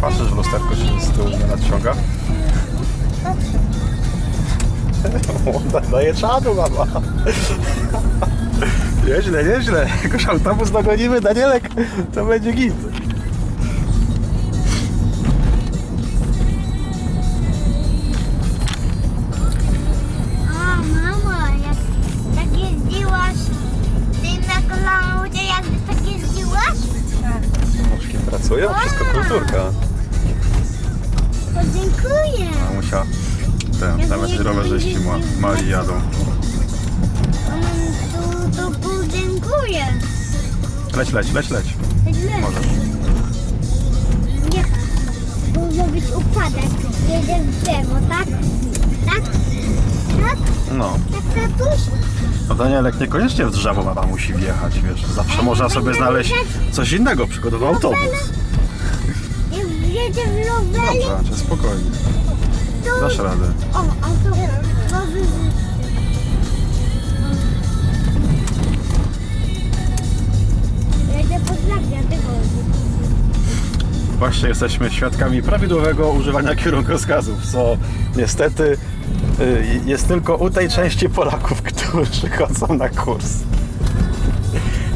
Patrzysz w lusterko, czy z tyłu nie nadciąga? Da- Daje czadu, mama. Nieźle, nieźle. Jakoś autobus dogonimy, Danielek, to będzie git. A, mama, jak tak jeździłaś ty na kolaudzie, jakby tak jeździłaś? Nóżki pracują, wszystko kulturka. Dziękuję. Mamusia, ten, jacyś rowerzyści ma, mali jadą. To, to podziękuję. Leć, leć, leć, leć. Źle. Możesz. Nie, może być upadek. Jedzie w drzewo, tak? Tak? Tak? No. Tak, tatuś? No Danielek niekoniecznie w drzewo mama musi wjechać, wiesz. Zawsze można sobie znaleźć coś innego, przygotował autobus. Wjedzie w loweli, Dobrze, czy spokojnie. to... Dasz radę. O, a to... to wy... Pod. Właśnie jesteśmy świadkami prawidłowego używania kierunkowskazów, co niestety y, jest tylko u tej części Polaków, którzy chodzą na kurs.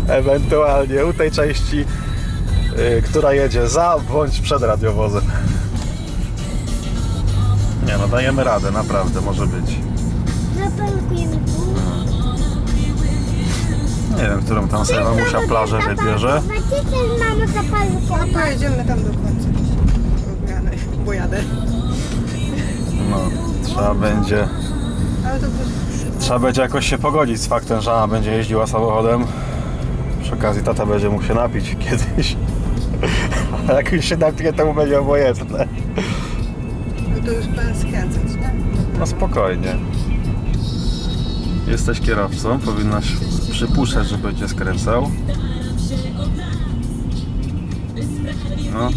Ewentualnie u tej części, która jedzie za bądź przed radiowozem. Nie no, dajemy radę, naprawdę, może być. Tu. Nie wiem, którą tam sobie mamusia plażę wybierze. Mamo No zapalkę. pojedziemy tam do końca. Odmiany, bo jadę. No, trzeba będzie Ale to było... Trzeba będzie jakoś się pogodzić z faktem, że ona będzie jeździła samochodem. Przy okazji tata będzie mógł się napić kiedyś. A jak już się napije, to mu będzie obojętne. No to już plan skręcać, nie? No spokojnie. Jesteś kierowcą, powinnaś przypuszczać, że będzie skręcał. No.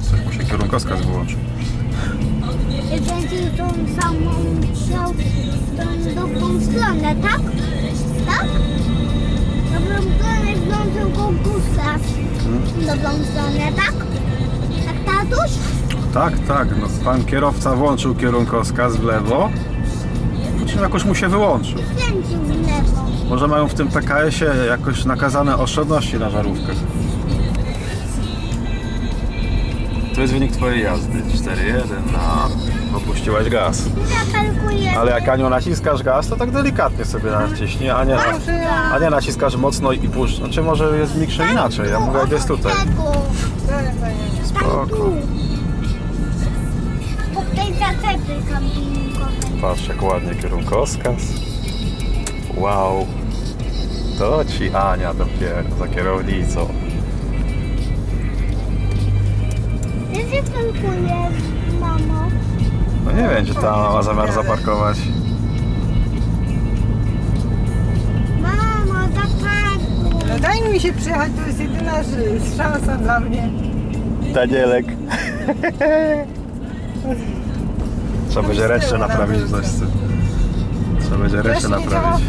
Coś mu się kierunkowskaz wyłączył. Będzie tą samą tą dobrą stronę, tak? Tak? Dobrą stronę włączył konkursach. Dobrą stronę, tak? Tak, tatuś? Tak, tak. No, pan kierowca włączył kierunkowskaz w lewo. Po czym jakoś mu się wyłączył. Kręcił w lewo. Może mają w tym PKS-ie jakoś nakazane oszczędności na żarówkę. To jest wynik twojej jazdy. 4-1 na... Opuściłaś gaz. Ale jak Aniu naciskasz gaz, to tak delikatnie sobie naciśnij, a nie, a nie naciskasz mocno i puść. Znaczy może jest w mikrze inaczej. Ja mówię jak jest tutaj. Spoko. Tej zaczepy. Patrz jak ładnie kierunkowskaz. Wow. To ci Ania dopiero za kierownicą. Gdzie zapelkuję, mamo? No nie wiem, czy ta ma zamiar zaparkować. Mamo, zaparkuj. Ale daj mi się przyjechać, to jest jedyna sz- szansa dla mnie. Danielek. Trzeba będzie resztę naprawić coś. z tym. Trzeba będzie resztę działa. naprawić.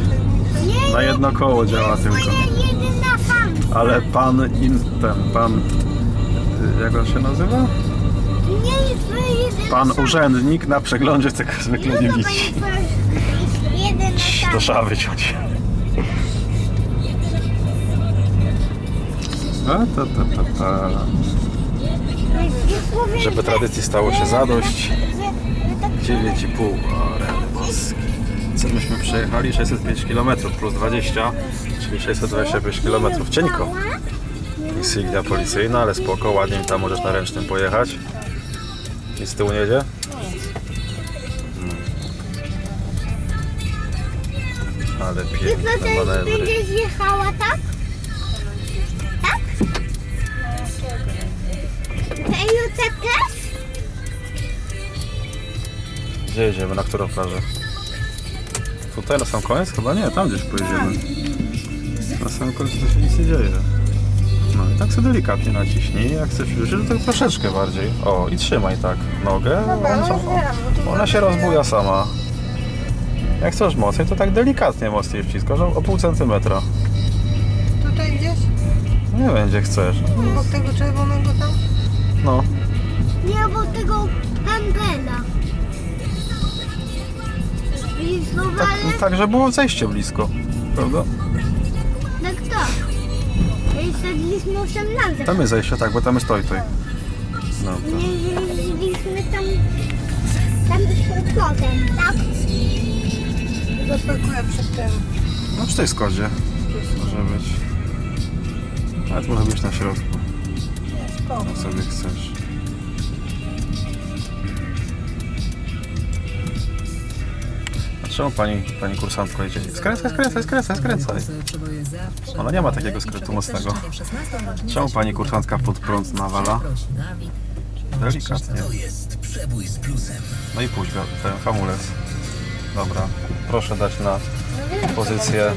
Nie, Na jedno koło działa tylko. Moja jedyna szansa. Ale pan in, ten, pan, y, jak on się nazywa? Pan urzędnik na przeglądzie tego zwykle nie to widzi. trzeba wyciąć. A, ta, ta, ta, ta. Żeby tradycji stało się zadość. 9,5 o, rany boskie. Co myśmy przejechali? 605 km plus 20, czyli 625 km. Cienko. Insygnia policyjna, ale spoko, ładnie tam możesz na ręcznym pojechać. I z tyłu nie jedzie? Mm. Ale Ty piękne też manewry. będziesz jechała, tak? Tak? Ejuce też? Gdzie jedziemy? Na którą plażę? Tutaj na sam koniec? Chyba nie, tam gdzieś pojedziemy. Na samym końcu to się nic nie dzieje. No i tak sobie delikatnie naciśnij, jak chcesz już, to tak troszeczkę bardziej. O, i trzymaj tak nogę, Dobra, ona, no no ona się rozbuja sama. Jak chcesz mocniej, to tak delikatnie mocniej wciskasz, o o pół centymetra. Tutaj gdzieś? Nie wiem, gdzie chcesz. Obok tego czerwonego tam? No. Nie, bo tego no Tak, ale tak, że było zejście blisko. Prawda? tak tak. Jeździliśmy 8 razy. Tam jest zejście, tak, bo tam jest toj, toj. No, to. Nie jeździliśmy tam, tam z plotem, tak? Zaparkuję przed tym. no przy tej skodzie może być. Nawet może być na środku, Spoko. jak sobie chcesz. Czemu pani, pani kursantko jedzie? Skręcaj, skręcaj, skręcaj, skręcaj. Ona nie ma takiego skrytu mocnego. Czemu pani kursantka pod prąd nawala? Delikatnie. No i pójdź ten hamulec. Dobra, proszę dać na pozycję.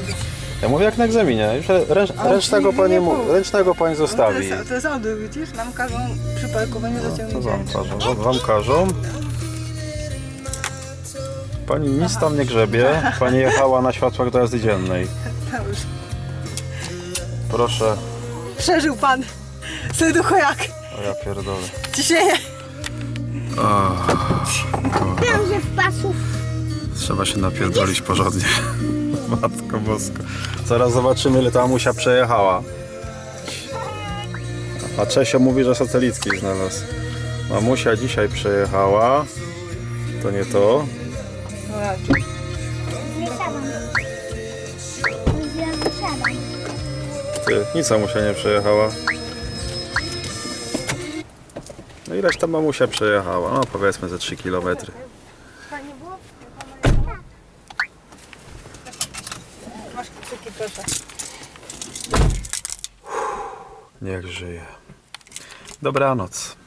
Ja mówię jak na egzaminie. Już ręcz, ręcznego, pani, ręcznego pani To zostawi. jest, to jest widzisz? Nam każą przy parkowaniu To zaciągnąć wam ręczny. każą. Wam, wam każą. Pani nic tam nie grzebie. Pani jechała na światłach do jazdy dziennej. To już. Proszę. Przeżył pan. Serducho jak? O ja pierdolę. Ciśnienie. Wiem, że w pasów. Trzeba się napierdolić porządnie. Matko bosko. Zaraz zobaczymy ile ta mamusia przejechała. A Czesio mówi, że satelicki znalazł. Mamusia dzisiaj przejechała. To nie to. No raczej. Siadam. Ty, nic mamusia nie przejechała. No ileś tam mamusia przejechała? No powiedzmy ze 3 km. Pani było? Masz kucyki, proszę. Niech żyje. Dobranoc.